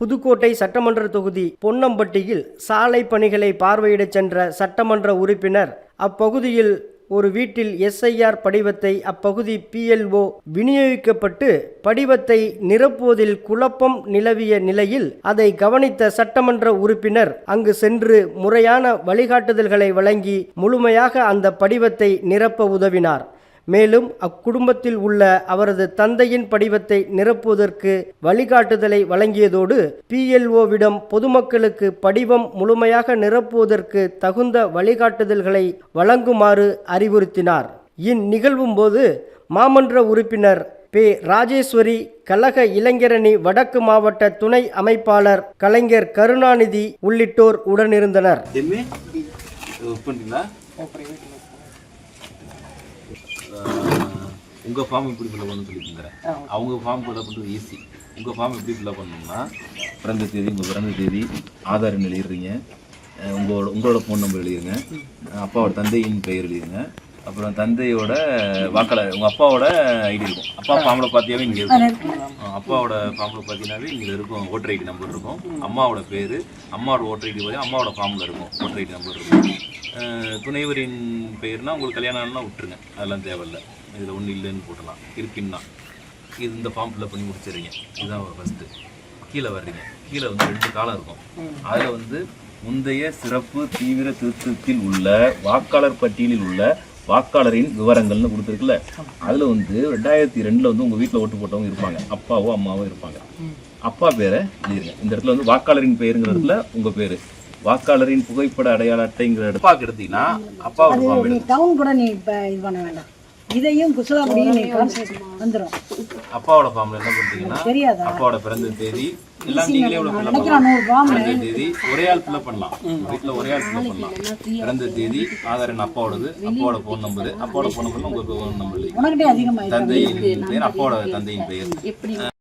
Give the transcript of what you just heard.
புதுக்கோட்டை சட்டமன்ற தொகுதி பொன்னம்பட்டியில் சாலை பணிகளை பார்வையிடச் சென்ற சட்டமன்ற உறுப்பினர் அப்பகுதியில் ஒரு வீட்டில் எஸ்ஐஆர் படிவத்தை அப்பகுதி பிஎல்ஓ விநியோகிக்கப்பட்டு படிவத்தை நிரப்புவதில் குழப்பம் நிலவிய நிலையில் அதை கவனித்த சட்டமன்ற உறுப்பினர் அங்கு சென்று முறையான வழிகாட்டுதல்களை வழங்கி முழுமையாக அந்த படிவத்தை நிரப்ப உதவினார். மேலும் அக்குடும்பத்தில் உள்ள அவரது தந்தையின் படிவத்தை நிரப்புவதற்கு வழிகாட்டுதலை வழங்கியதோடு பிஎல்ஓவிடம் பொதுமக்களுக்கு படிவம் முழுமையாக நிரப்புவதற்கு தகுந்த வழிகாட்டுதல்களை வழங்குமாறு அறிவுறுத்தினார். இந்நிகழ்வும் போது மாமன்ற உறுப்பினர் பே ராஜேஸ்வரி கழக இளைஞரணி வடக்கு மாவட்ட துணை அமைப்பாளர் கலைஞர் கருணாநிதி உள்ளிட்டோர் உடனிருந்தனர். உங்கள் ஃபார்ம் எப்படி ஃபில்அப் பண்ணு சொல்லி தந்துறேன் அவங்க ஃபார்ம் ஃபில்அப் பண்ணுறது ஈஸி உங்கள் ஃபார்ம் எப்படி ஃபில்அப் பண்ணணும்னா பிறந்த தேதி உங்கள் பிறந்த தேதி ஆதார் எண் எழுதிடுறீங்க. உங்களோட உங்களோட ஃபோன் நம்பர் எழுதிருங்க அஹ் அப்பாவோட தந்தையின் பெயர் எழுதிருங்க அப்புறம் தந்தையோட வாக்காளர் உங்கள் அப்பாவோட ஐடி இருக்கும். அப்பா ஃபார்மில் பார்த்தியாவே இங்கே இருக்கும். அப்பாவோட ஃபார்மில் பார்த்தீங்கன்னாவே இங்கே இருக்கும் ஓட்டர் ஐடி நம்பர் இருக்கும். அம்மாவோட பேர் அம்மாவோட ஓட்டர் ஐடி பார்த்தீங்கன்னா அம்மாவோட ஃபார்மில் இருக்கும் ஓட்டர் ஐடி நம்பர் இருக்கும். துணைவரின் பெயர்னா உங்களுக்கு கல்யாணம் ஆனா விட்டுருங்க. அதெல்லாம் தேவையில்ல. இதில் ஒன்றும் இல்லைன்னு போட்டலாம் இருப்பின்னா இது இந்த ஃபார்ம் ஃபில்அப் பண்ணி முடிச்சிடுறீங்க. இதுதான் ஃபஸ்ட்டு கீழே வர்றீங்க. கீழே வந்து ரெண்டு காலம் இருக்கும். அதில் வந்து முந்தைய சிறப்பு தீவிர திருத்தத்தில் உள்ள வாக்காளர் பட்டியலில் உள்ள வாக்காளரின் விவரங்கள்னு கொடுத்துருக்குல்ல அதில் வந்து ரெண்டாயிரத்தி ரெண்டில் வந்து உங்கள் வீட்டில் ஓட்டு போட்டவங்க இருப்பாங்க. அப்பாவோ அம்மாவோ இருப்பாங்க. அப்பா பேரை எழுதிருங்க. இந்த இடத்துல வந்து வாக்காளரின் பெயருங்கிற இடத்துல உங்கள் பேர். வாக்காளரின் புகைப்பட அடையாள அட்டைங்கிற இடத்துல அப்பாவுக்கு எடுத்தீங்கன்னா நீ டவுன் கூட நீ இப்போ இது பண்ண வேண்டாம். இதையும் குசலாபடியும் நீ வந்துடும் அப்பாவோட ஃபார்ம்ல என்ன பண்றீங்கன்னா தெரியாதா? அப்பாவோட பிறந்த தேதி எல்லாம் நீங்களே பிறந்த தேதி ஒரே ஆள் ஃபில்அப் பண்ணலாம். வீட்ல ஒரே ஆள் ஃபில்அப் பண்ணலாம். பிறந்த தேதி ஆதார் எண் அப்பாவோடது அப்பாவோட ஃபோன் நம்பர் அப்பாவோட ஃபோன் நம்பர்ல உங்க ஃபோன் நம்பர் தந்தையின் பெயர் அப்பாவோட தந்தையின் பெயர்